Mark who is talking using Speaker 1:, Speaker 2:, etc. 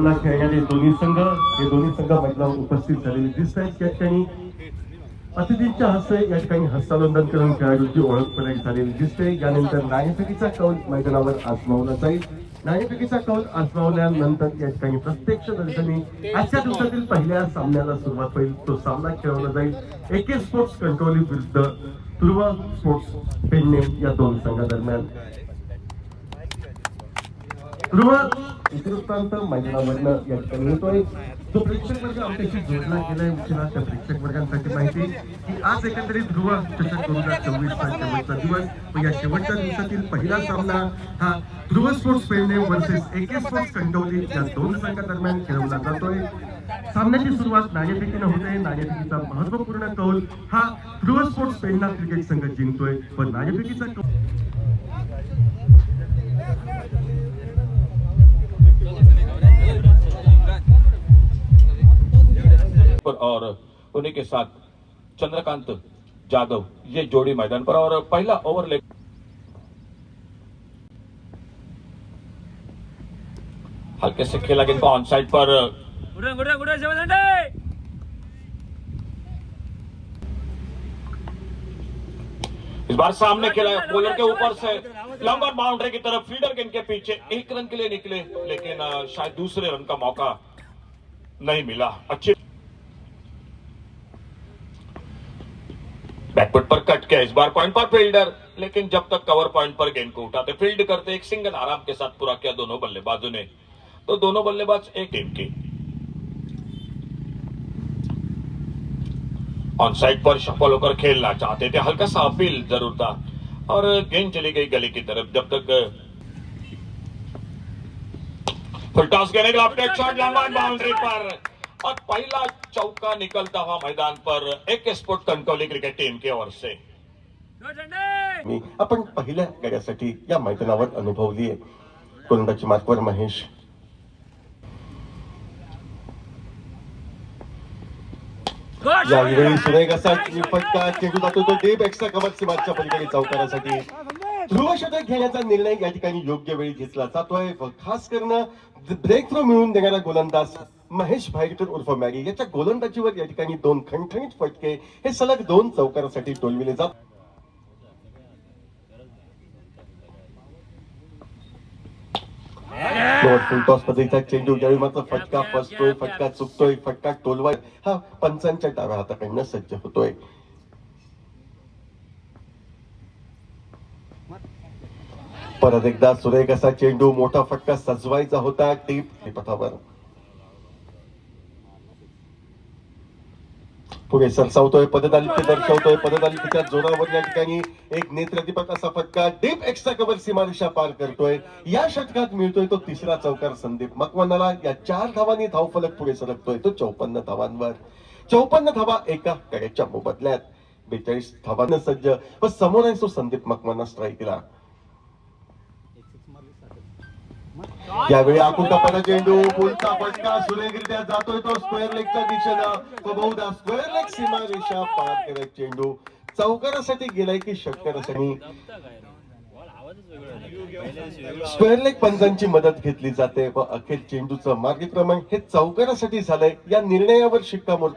Speaker 1: सामना खेळणारे दोन्ही संघ हे दोन्ही संघ मैदानावर उपस्थित झालेले दिसत आहेत या ठिकाणी अतिथींच्या हस्ते या ठिकाणी हस्तांदोलन करून खेळाडूंची ओळख पडक झालेली दिसते. यानंतर नाणेफेकीचा कौल मैदानावर आजमावला जाईल. नाणेफेकीचा कौल आजमावल्यानंतर या ठिकाणी प्रत्यक्ष दर्शनी आजच्या दिवसातील पहिल्या सामन्याला सुरुवात होईल. तो सामना खेळवला जाईल. एके स्पोर्ट्स कंट्रोली विरुद्ध ध्रुव स्पोर्ट्स पेन्ने या दोन संघादरम्यान ध्रुव वृत्तांत मैदानावरनं या ठिकाणी येतोय जो प्रेक्षक वर्ग आमच्याशी जोडला गेलाय उशिरा त्या प्रेक्षक वर्गांसाठी माहिती. की आज एकंदरीत ध्रुव चषक दोन हजार चोवीस हा शेवटचा दिवस. व या शेवटच्या दिवसातील पहिला सामना हा Dhruv sports Pedne versus AK sports Kantoli या दोन संघादरम्यान खेळवला जातोय. सामन्याची सुरुवात नाणेफेकीनं होते. नाणेफेकीचा महत्त्वपूर्ण कौल हा ध्रुव स्पोर्ट्स पेडणा क्रिकेट संघ जिंकतोय. व नाणेफेकीचा कौल
Speaker 2: पर और उन्हीं के साथ चंद्रकांत जादव ये जोड़ी मैदान पर और पहला ओवर ले हल्के से खेला गेंद को ऑन साइड पर
Speaker 3: गुडे गुडे गुडे
Speaker 2: इस बार सामने खेला बॉलर के ऊपर से लंबा बाउंड्री की तरफ़ फील्डर गेंद के पीछे एक रन के लिए निकले लेकिन शायद दूसरे रन का मौका नहीं मिला। अच्छे बैकवर्ड पर कट किया। इस बार पॉइंट पर फील्डर लेकिन जब तक कवर पॉइंट पर गेंद को उठाते फ़ील्ड करते, एक सिंगल आराम के साथ पूरा किया दोनों बल्लेबाजों ने। तो दोनों बल्लेबाज एक टीम की। ऑन साइड पर सफल होकर खेलना चाहते थे, हल्का सा अपील ज़रूर था। और गेंद चली गई गली की तरफ़, जब तक फुल टॉस करने का बाउंड्री पर। और पहला चौका निकलता हुआ मैदान पर एक स्पोर्ट कंट्रोली क्रिकेट टीम की ओर से।
Speaker 1: मी आपण पहिल्या गड्यासाठी या मैदानावर अनुभवली आहे कोलंदाची मार्कवर महेश। यावेळी सुरेख असा फटका चेंडू जातो तो डीप एक्स्ट्रा कव्हर सीमाच्या पलीकडे चौकारासाठी. ध्रुव शतक घेण्याचा निर्णय या ठिकाणी योग्य वेळी घेतला जातोय व खास करणं ब्रेक थ्रो मिळवून देणारा गोलंदाज महेश भाईकर उर्फ मॅगी. याच्या गोलंदाजीवर या ठिकाणी दोन खणखणीत फटके. हे सलग दोन चौकारासाठी टोलविले जात पद्धतीचा चेंडू ज्यावेळी मात्र फटका फसतोय फटका चुकतोय फटका टोलवाय हा पंचांच्या डाव्या हाताकडनं सज्ज होतोय. परत एकदा सुरेख असा चेंडू मोठा फटका सजवायचा होता टीप पथावर. पुढे सरसावतोय पदतालित्य दर्शवतोय पदतालित्याच्या जोरावर या ठिकाणी एक नेत्रदीपक असा फटका डीप एक्स्ट्रा कव्हर सीमारेषा पार करतोय. या षटकात मिळतोय तो तिसरा चौकार संदीप मकवानाला. या चार धावांनी धावफलक पुढे सरकतोय तो चौपन्न धावांवर. चौपन्न धावा एका कड्याच्या मोबदल्यात. बेचाळीस धावांना सज्ज व समोर आहे तो संदीप मकवाना स्ट्राईकला यावेळी आकुंटापणा चेंडू पुलचा फटका सुरेखरित्या जातोय तो स्क्वेअर लेगच्या दिशेनं तो बहुधा स्क्वेअर लेग सीमारेषा पार करत चेंडू चौकारासाठी गेलाय की षटकारासाठी? स्क्वेअर लेग पंचांची मदत घेतली जाते व अखेर चेंडूचं मार्गक्रमण हे चौकारासाठी झालंय. या निर्णयावर शिक्कामोर्तब